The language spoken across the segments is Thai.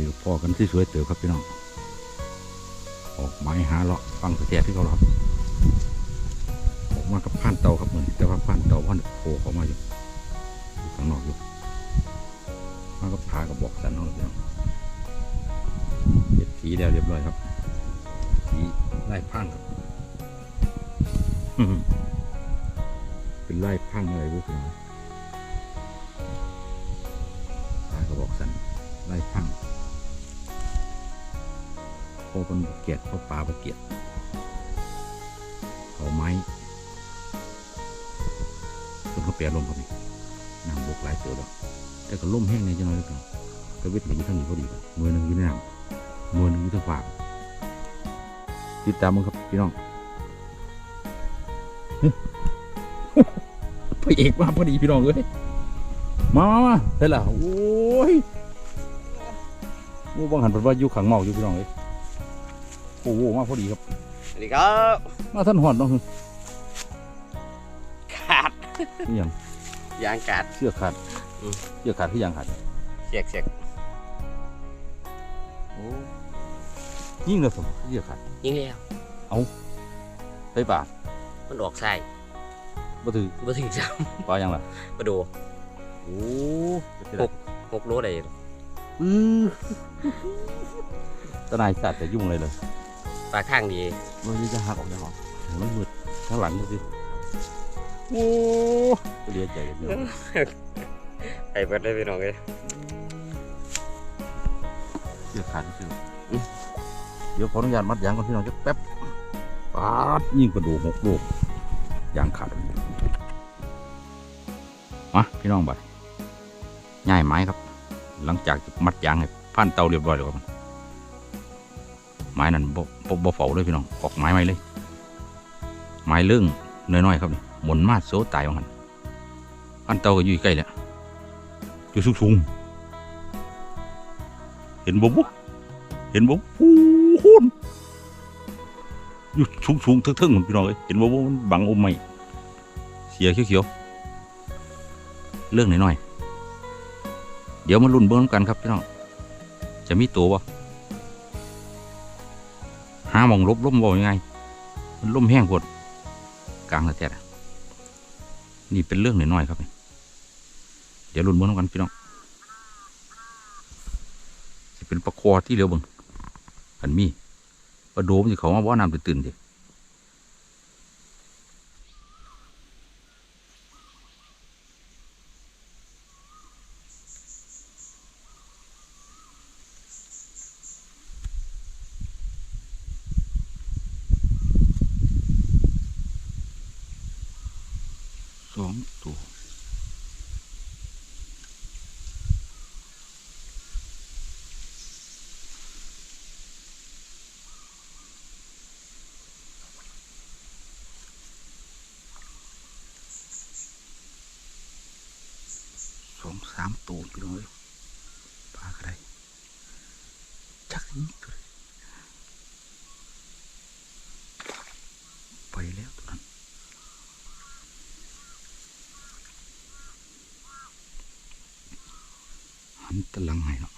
พี่น้องผมมือนี้พอกันที่สวยเติบครับพี่น้อง ออกไม้หาเลาะฟังแท้ที่เขาครับออกมากับผ่านเตาครับมือนแต่ว่าผ่านเตาพันโผล่เข้ามาอยู่ข้างนอกอยู่มากับพากับบอกสันเขาเลยพี่น้องเก็บสีแล้วเรียบร้อยครับสีไล่พังครับเป็นไล่พังอะไรพวกนี้ตากระบอกสันไล่พัง พอเป็นบกเกียดพอปลาบกเกียดเขาไม้ต้นเขาเปียลมครับนี่น้ำบกหลายเสือแล้วแต่ก็ล่มแห้งในจังหน่อยแล้วกันกระเวทก็อยู่ทางนี้พอดีครับมือหนึ่งอยู่ในน้ำมือหนึ่งอยู่ทางฝากติดตามมึงครับพี่น้องพระเอกมาพอดีพี่น้องเอ้ยมามามาเสร็จแล้วโอ้ยโอ้บังหันเป็นว่าอยู่ขังเมาอยู่พี่น้องเอ้ย โอ้โหมาพอดีครับสวัสดีครับมาท่านหอดเน้องคือขาดอหย่างยางขาดเสื้อขาดอืมเสื้อขาดที่ยางขาดเสียกเสียกโอ้ยิ่งเลยผมเสื้อขาดยิงแล้วไปป่ามันออกใส่บ่ถือบ่ถึงจ้ปลายังล่ะำมาดูโอ้หกหกโลได้อือตะนายสัตว์แต่ยุ่งเลยเลย ปลาข้างดีมันจะหักออกจากหอมันมืดข้างหลังดูสิโอ้เลียใจกันเนาะไปเบิดได้พี่น้องเลยเสื้อขาดที่สุดเดี๋ยวขออนุญาตมัดยางก่อนพี่น้องจะแป๊บปาดยิงกระดูกหกลูกยางขาดมาพี่น้องบัดง่ายไม้ครับ หลังจากมัดยางให้พันเตาเรียบร้อยแล้วครับ ไม้นั่นบ่บ่บ่เฝ้าเลยพี่น้องออกไม้ใหม่เลย ไม้เรื่องน้อยๆครับนี่หมุนมาโซตายว่างันพันเตาก็อยู่ใกล้แล้วอยู่สูงๆเห็นบ่บุเห็นบ่ฟูหูนอยู่สูงๆทึ่งๆมันพี่น้องเอ้ยเห็นบ่บุมันบังอมไม่เสียเขียวๆเรื่องน้อยๆเดี๋ยวมาลุ้นเบิ่งนกันครับพี่น้องจะมีตัวบ่ามองลบล้มบ่ยังไงมันล้มแห้งปวดกลางละแท้อะนี่เป็นเรื่องหน่อยๆครับ เดี๋ยวรุ่นเบิ้งนกันพี่น้องจะเป็นประคอที่เร็วบังอันมีประโดมที่เขามาว่าน้ำตื่นๆดิสองตัว สามตัวพี่น้องเอ้ยปลาอะไรชักนี้ตัวไปแล้วตัวนั้นหันตะลังให้เนาะ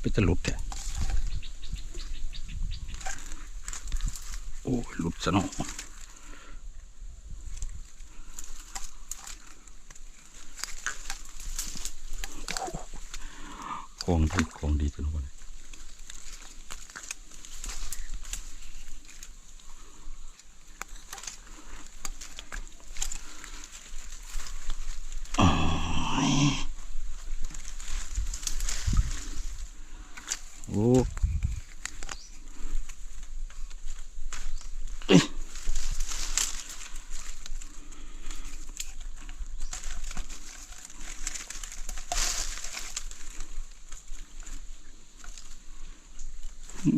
ไปจะหลุดแท้โอ้หลุดซะเนาะของดีของดีจนวัเนี้ โอ้เอ้ย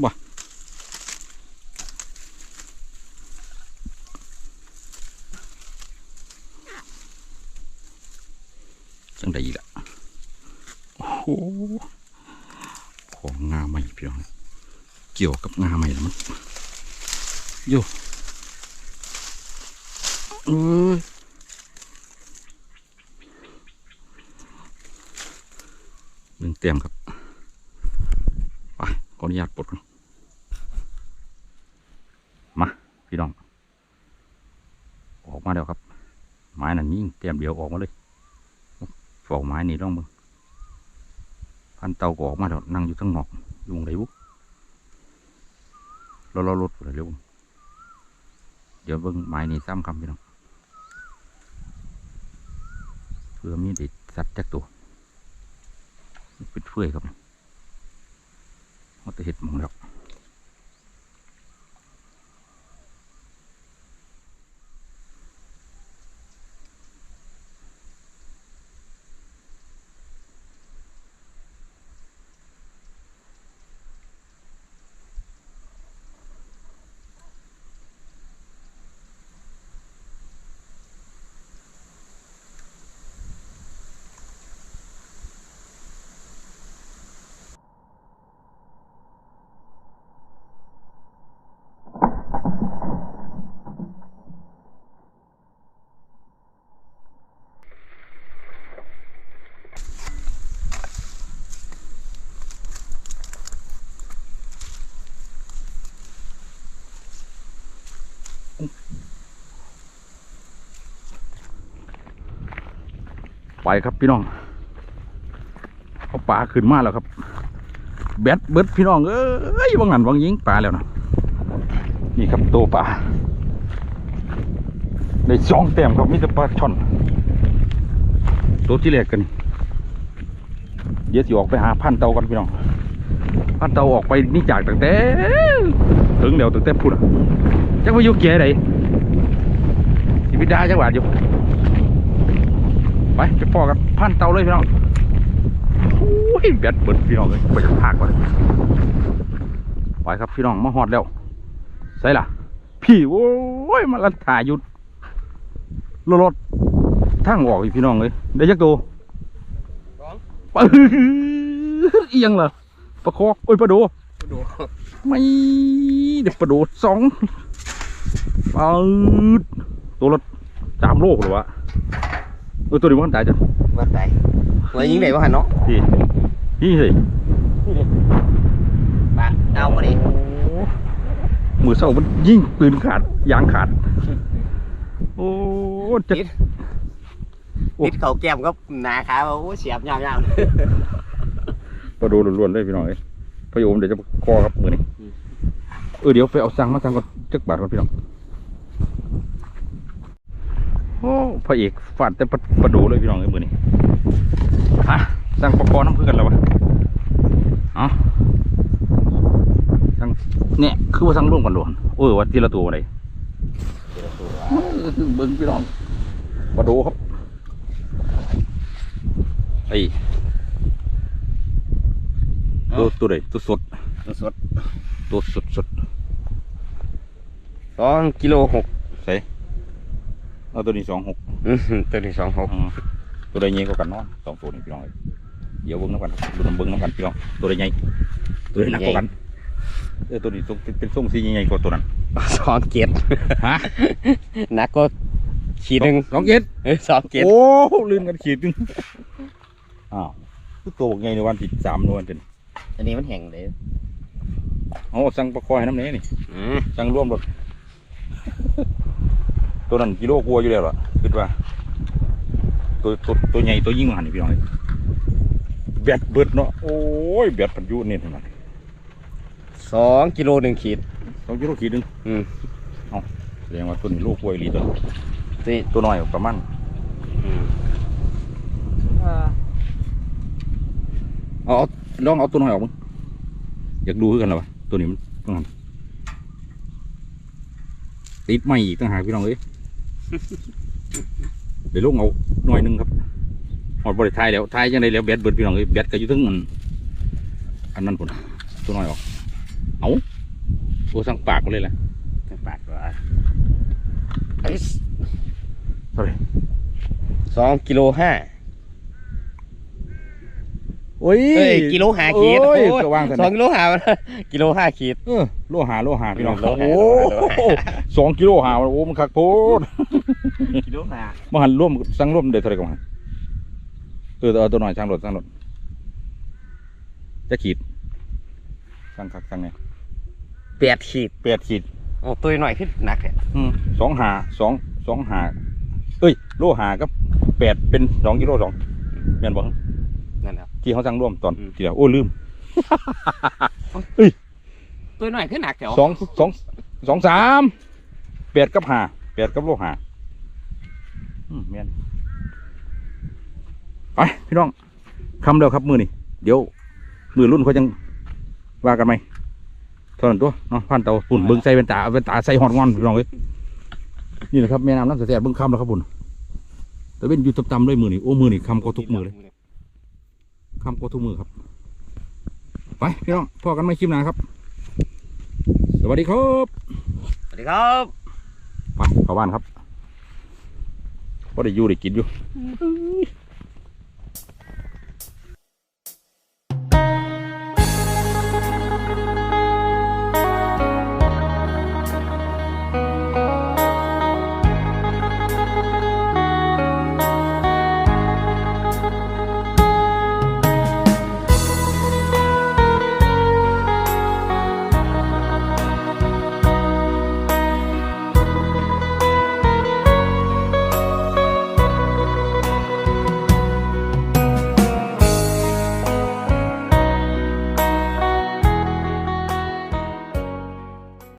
บ้าจังได้อีกละโอ้ ของงาใหม่พี่น้องเกี่ยวกับงาใหม่แล้วมันโยเอ้ยหนึ่งเตรียมครับไปขออนุญาตปลดก่อนมา พี่น้อง ออกมาแล้วครับ ไม้นั่นยิ่งเตรียมเดี๋ยวออกมาเลยฝอกไม้นี่ร่องมึง พันเตาก็ออกมาแล้วนั่งอยู่ข้างนอกอยู่ไหนบุเราเราลดไปเร็วเดี๋ยวเบิ้งไม้นี่ซ้ำคำพี่น้องเพื่อมีเด็ดสัตว์จักตัวปิดเฟื่อยครับเขาจะเห็ดมองแล้ว ไปครับพี่น้องเอาปลาขึ้นมาแล้วครับ แบดเบิดพี่น้องเอ้ยวังหันวังยิงปลาแล้วนะนี่ครับตัวปลาได้สองแต้มครับมีแต่ปลาช่อนตัวที่แรกกันนี่เดี๋ยวสิออกไปหาพันเตากันพี่น้องพันเตาออกไปนี่จากตั้งแต่ ถึงเดี๋ยวตั้งแต่พูดอะจักว่ายู่เกียร์ไหนสิบิดาจังหวัดอยู่ไปไปพอกันพันเตาเลยพี่น้องโอ้ยแบดเบิดพี่น้องเลยไปจะพากก่อนไปครับพี่น้องมาหอดแล้วใส่ล่ะ พี่โอ้ยมาลันถ่ายหยุดรถรถทางออกอีพี่น้องเลยได้ยักตัวปึ๊งเอียงเหรอปลาคอโอ้ยประโด ลาโดดไม่เด็กปลาโดดสองปืดตัวละสามโลกหรือวะเออตัวนี้มันตายจ้ะว่าไตหัวยิงไหนวะหันเนาะพี่นี่สิปลาเอามาดิมือเศร้ามันยิ่งปืนขาดยางขาด โอ้จะติดติดเขาแก้มก็หนาขาโอ้เสียบยาวๆปลาโดดล้วนๆเลยพี่น้องเอ้ย พะโยมเดี๋ยวจะคอครับมือนี้อืมเออเดี๋ยวไปเอาสั่งมาสั่งก่อนจักบาทก่อนพี่น้องโอ้พระเอกฟาดแต่ปลาปลาโดเลยพี่น้องเอ้ยมือนี้อะสั่งปลาคอน้ำเพื่อนแล้ววะเอ๋อสั่งเนี่ยคือว่าสั่งร่วมกันล้วนเออว่าทีละตัวอะไรเบิ้งพี่น้องมาดูครับไอ้ ตัวตัวไหนตัวสดๆสดตัวสดสดสองกิโลหกใส่เอาตัวนี้สองหกอืมตัวนี้สองหกอืมตัวใดใหญ่กว่ากันเนาะสองตัวนี้พี่น้องเอ้ยเดี๋ยวเบิ้งน้ำกันดูน้ำเบิ้งน้ำกันพี่น้องตัวใดใหญ่ตัวใดหนักกว่ากันเออตัวนี้ทรงเป็นเป็นทรงสีใหญ่ๆกว่าตัวนั้นสองเกียรฮะหนักก็ขีดหนึ่งสองเกตเอ้ยสองเกียรโอ้ลืมกันขีดหนึงอ้าวคือตัวใหญ่ในวันที่สามในวันที่ อันนี้มันแห้งเลยเอาสั่งปลาคอยให้น้ำเนี้นี่อืมสั่งร่วมรถตัวนั้นกิโลกลัวาอยู่แล้วล่ะคิดว่า ตัวตัวตัวใหญ่ตัวยิ่งกว่าหันนี่พี่น้องเอ้ยแบตเบิดเนาะโอ้ยแบตพันอยุนี่เท่านั้นสองกิโลหนึ่งขีดสองกิโลขีดหนึงอืมแสดงว่าตัวนี้ลูกกล้วยลีตัวนี่ตัวน้อยประมาณอืมเอาเอา ลองเอาตัวน้อยออกมึงอยากดูคือกันเหรอวะตัวนี้มันต้องหันติดไม่อีกต่างหากพี่น้องเอ้ยเดี๋ยวลงเอาหน่อยหนึงครับหอดบริทายแล้วทายยังไงแล้วแบตเบิดพี่น้องเอ้ยแบตก็อยู่ถึงอันอันนั้นพุ่นตัวน้อยออก เอาตัวสั่งปากมาเลยแหละปากว่าไอ้สเท่าไหร่สองกิโลห้า โอ้ยเอ้ยกิโลห้าขีดโอ้ยโอ้ยก็วางสันสองกิโลห้ากิโลห้าขีดเออโลหาโลหาพี่น้องโลหะโอ้โลหะโหสองกิโลหาโอ้มันคักโพดกิโลห้ามาหันร่วมสั่งร่วมเดี๋ยวเท่าไหรกันมาเออเอาตัวหน่อยสั่งรถสั่งรถจะขีดสั่งคักสั่งไงแปดขีดแปดขีดโอ้ตัวหน่อยขึ้นหนักเลยอืมสองหาสองสองหาเอ้ยโลหากับแปดเป็นสองกิโลสองแม่นบอก นั่นแหละ ที่เขาสั่งร่วมตอนอืม ทีเดียวโอ้ลืมตัวหน่อยขึ้นหนักแถวสองสองสองสามแปดกับหาแปดกับโลหาอืมแม่นไปพี่น้องคำเดียวครับมือนี่เดี๋ยว มือรุ่นเขาจังว่ากันไหมเท่านั้นตัวเนาะพันเตาปุ่นเบิ้งใส่เป็นตาเอาเป็นตาใส่หอดงอนพี่น้องเอ้ยนี่แหละครับแม่น้ำน้ำสะแสบเบิ้งคำแล้วครับปุ่นแต่เป็นอยู่ต่ำๆด้วยมือนี่โอ้มือนี่คำก็ทุกมือเลย คำก็ทุกมือครับ ไปพี่น้องพอกันไม่คลิปหนาครับ สวัสดีครับ สวัสดีครับไปเข้าบ้านครับพอได้อยู่ได้กินอยู่